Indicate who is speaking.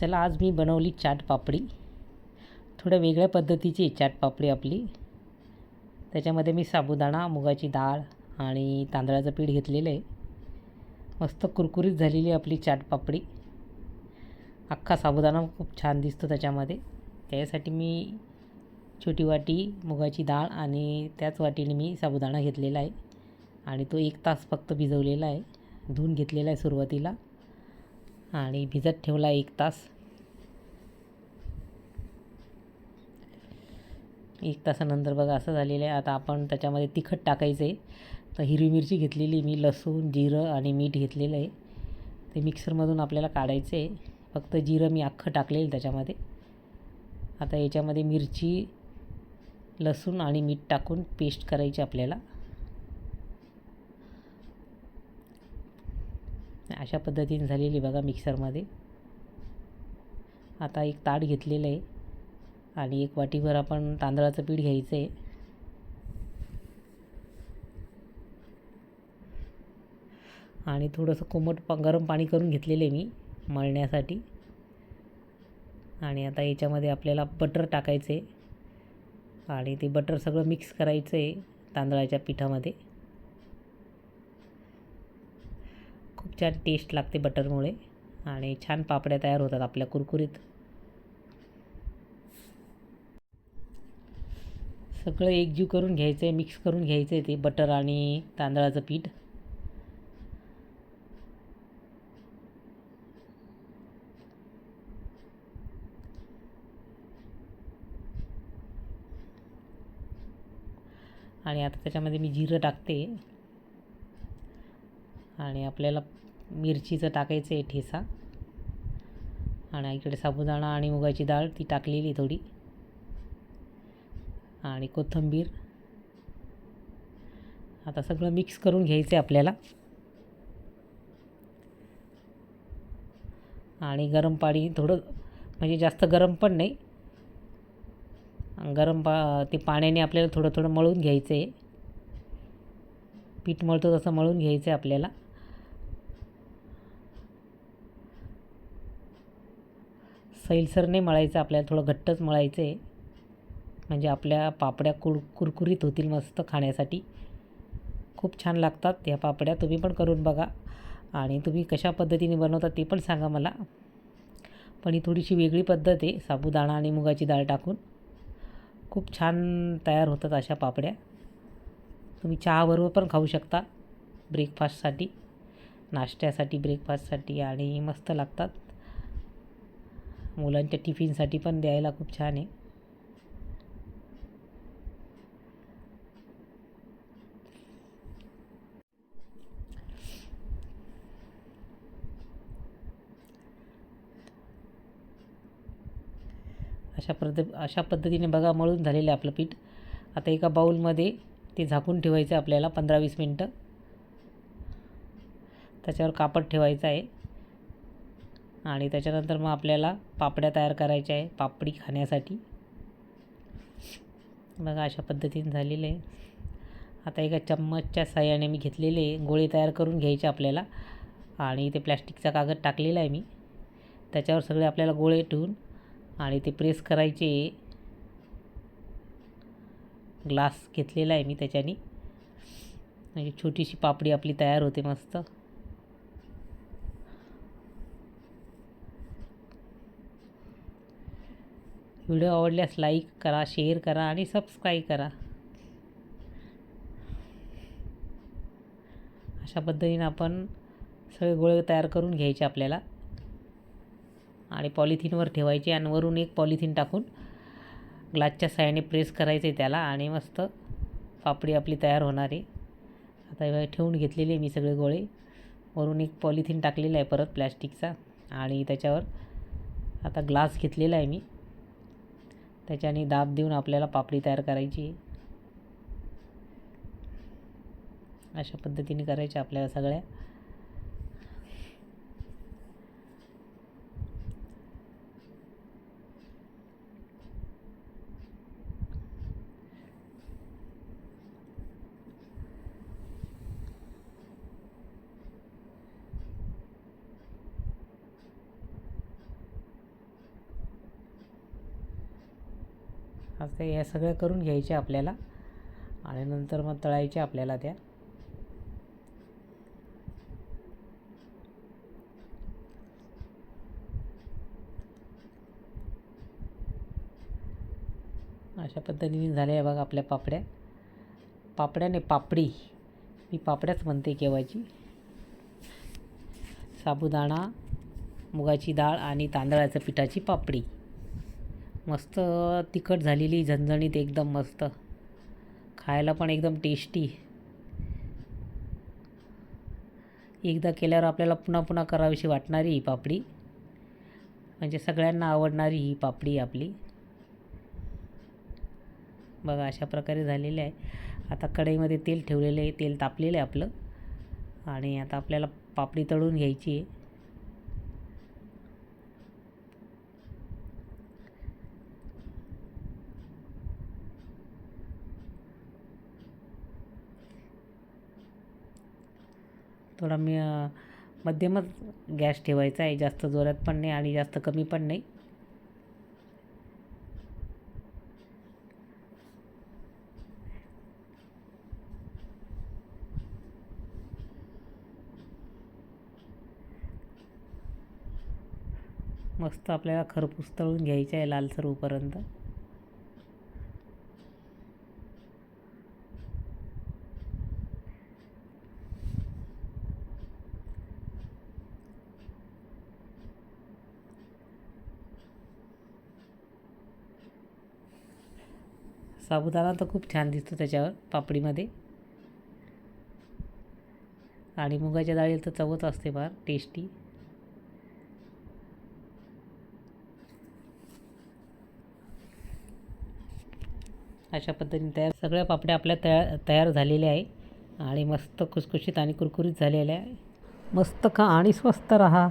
Speaker 1: चला आज मी बनवली चाट पापडी. थोड्या वेगळ्या पद्धतीची आहे चाट पापडी आपली. त्याच्यामध्ये मी साबुदाणा मुगाची डाळ आणि तांदळाचं पीठ घेतलेलं आहे. मस्त कुरकुरीत झालेली आपली चाट पापडी. अख्खा साबुदाणा खूप छान दिसतो त्याच्यामध्ये. त्याच्यासाठी मी छोटी वाटी मुगाची डाळ आणि त्याच वाटीने मी साबुदाणा घेतलेला आहे. आणि तो एक तास फक्त भिजवलेला आहे. धुवून घेतलेला आहे सुरुवातीला. आणि भिजत ठेवला एक तास. एक तासानंतर बघा असं झालेलं आहे. आता आपण त्याच्यामध्ये तिखट टाकायचं आहे. तर हिरवी मिरची घेतलेली मी लसूण जिरं आणि मीठ घेतलेलं आहे. ते मिक्सरमधून आपल्याला काढायचं आहे. फक्त जिरं मी अख्खं टाकलेलं त्याच्यामध्ये. आता याच्यामध्ये मिरची लसूण आणि मीठ टाकून पेस्ट करायची आपल्याला. अशा पद्धतीने झालेली बघा मिक्सरमध्ये. आता एक ताट घेतलेलं आहे आणि एक वाटीभर आपण तांदळाचं पीठ घ्यायचं आहे. आणि थोडंसं कोमट प गरम पाणी करून घेतलेलं आहे मी मळण्यासाठी. आणि आता याच्यामध्ये आपल्याला बटर टाकायचं आहे. आणि ते बटर सगळं मिक्स करायचं आहे तांदळाच्या पिठामध्ये. खूप छान टेस्ट लागते बटरमुळे. आणि छान पापड्या तयार होतात आपल्या कुरकुरीत. सगळं एकजीव करून घ्यायचं आहे मिक्स करून घ्यायचं आहे ते बटर आणि तांदळाचं पीठ. आणि आता त्याच्यामध्ये मी जिरं टाकते. आणि आपल्याला मिरचीचं टाकायचं आहे ठेसा. आणि इकडे साबुदाणा आणि मुगाची डाळ ती टाकलेली थोडी. आणि कोथिंबीर. आता सगळं मिक्स करून घ्यायचं आहे आपल्याला. आणि गरम पाणी थोडं म्हणजे जास्त गरम पण नाही. गरम पा ते पाण्याने आपल्याला थोडं थोडं मळून घ्यायचं आहे. पीठ मळतो तसं मळून घ्यायचं आहे आपल्याला. सैलसर नाही मळायचं आपल्याला थोडं घट्टच मळायचं आहे. म्हणजे आपल्या पापड्या कुर कुरकुरीत होतील मस्त खाण्यासाठी. खूप छान लागतात ह्या पापड्या तुम्ही पण करून बघा. आणि तुम्ही कशा पद्धतीने बनवता ते पण सांगा मला. पण ही थोडीशी वेगळी पद्धत आहे साबुदाणा आणि मुगाची डाळ टाकून. खूप छान तयार होतात अशा पापड्या. तुम्ही चहाबरोबर पण खाऊ शकता. ब्रेकफास्टसाठी नाश्त्यासाठी ब्रेकफास्टसाठी आणि मस्त लागतात. मुलांच्या टिफिनसाठी पण द्यायला खूप छान आहे. अशा पद्ध अशा पद्धतीने बघा मळून झालेलं आहे आपलं पीठ. आता एका बाऊलमध्ये ते झाकून ठेवायचं आहे आपल्याला पंधरा वीस मिनटं. त्याच्यावर कापड ठेवायचं आहे. आणि त्याच्यानंतर मग आपल्याला पापड्या तयार करायच्या आहे पापडी खाण्यासाठी. बघा अशा पद्धतीने झालेलं आहे. आता एका चम्मचच्या साह्याने मी घेतलेले गोळे तयार करून घ्यायचे आपल्याला. आणि ते प्लॅस्टिकचा कागद टाकलेला आहे मी. त्याच्यावर सगळे आपल्याला गोळे ठेवून आणि ते प्रेस करायचे ग्लास घेतलेला आहे मी त्याच्याने. म्हणजे छोटीशी पापडी आपली तयार होते मस्त. व्हिडिओ आवडल्यास लाईक करा शेअर करा आणि सबस्क्राईब करा. अशा पद्धतीने आपण सगळे गोळे तयार करून घ्यायचे आपल्याला. आणि पॉलिथिनवर ठेवायचे आणि वरून एक पॉलिथिन टाकून ग्लासच्या साह्याने प्रेस करायचे त्याला आणि मस्त पापडी आपली तयार होणार आहे. आता ठेवून घेतलेले मी सगळे गोळे. वरून एक पॉलिथिन टाकलेला आहे परत प्लॅस्टिकचा आणि त्याच्यावर आता ग्लास घेतलेला आहे मी. त्याच्याने दाब देऊन आपल्याला पापडी तयार करायची. अशा पद्धतीने करायच्या आपल्याला सगळ्या. असं या सगळ्या करून घ्यायच्या आपल्याला. आणि नंतर मग तळायच्या आपल्याला त्या. अशा पद्धतीने झाल्या आहे बघा आपल्या पापड्या. पापड्याने पापडी. मी पापड्याच म्हणते केव्हाची. साबुदाणा मुगाची डाळ आणि तांदळाच्या पिठाची पापडी. मस्त तिखट झालेली झणझणीत एकदम मस्त. खायला पण एकदम टेस्टी एकदा केल्यावर आपल्याला पुन्हा पुन्हा करावीशी वाटणारी ही पापडी. म्हणजे सगळ्यांना आवडणारी ही पापडी आपली. बघा अशा प्रकारे झालेली आहे. आता कढईमध्ये तेल ठेवलेलं आहे तेल तापलेलं आहे आपलं. आणि आता आपल्याला पापडी तळून घ्यायची आहे. थोडा मी मध्यमच गॅस ठेवायचा आहे. जास्त जोरात पण नाही आणि जास्त कमी पण नाही. मस्त आपल्याला खरपूस तळून घ्यायचं आहे लालसर होईपर्यंत साबुदाणा तर खूप छान दिसतो त्याच्यावर पापडीमध्ये. आणि मुगाच्या डाळीला तर चवच असते फार टेस्टी अशा पद्धतीने तयार सगळ्या पापड्या आपल्या तयार तयार झालेल्या आहे. आणि मस्त खुसखुशीत आणि कुरकुरीत झालेल्या आहे. मस्त खा आणि स्वस्त रहा.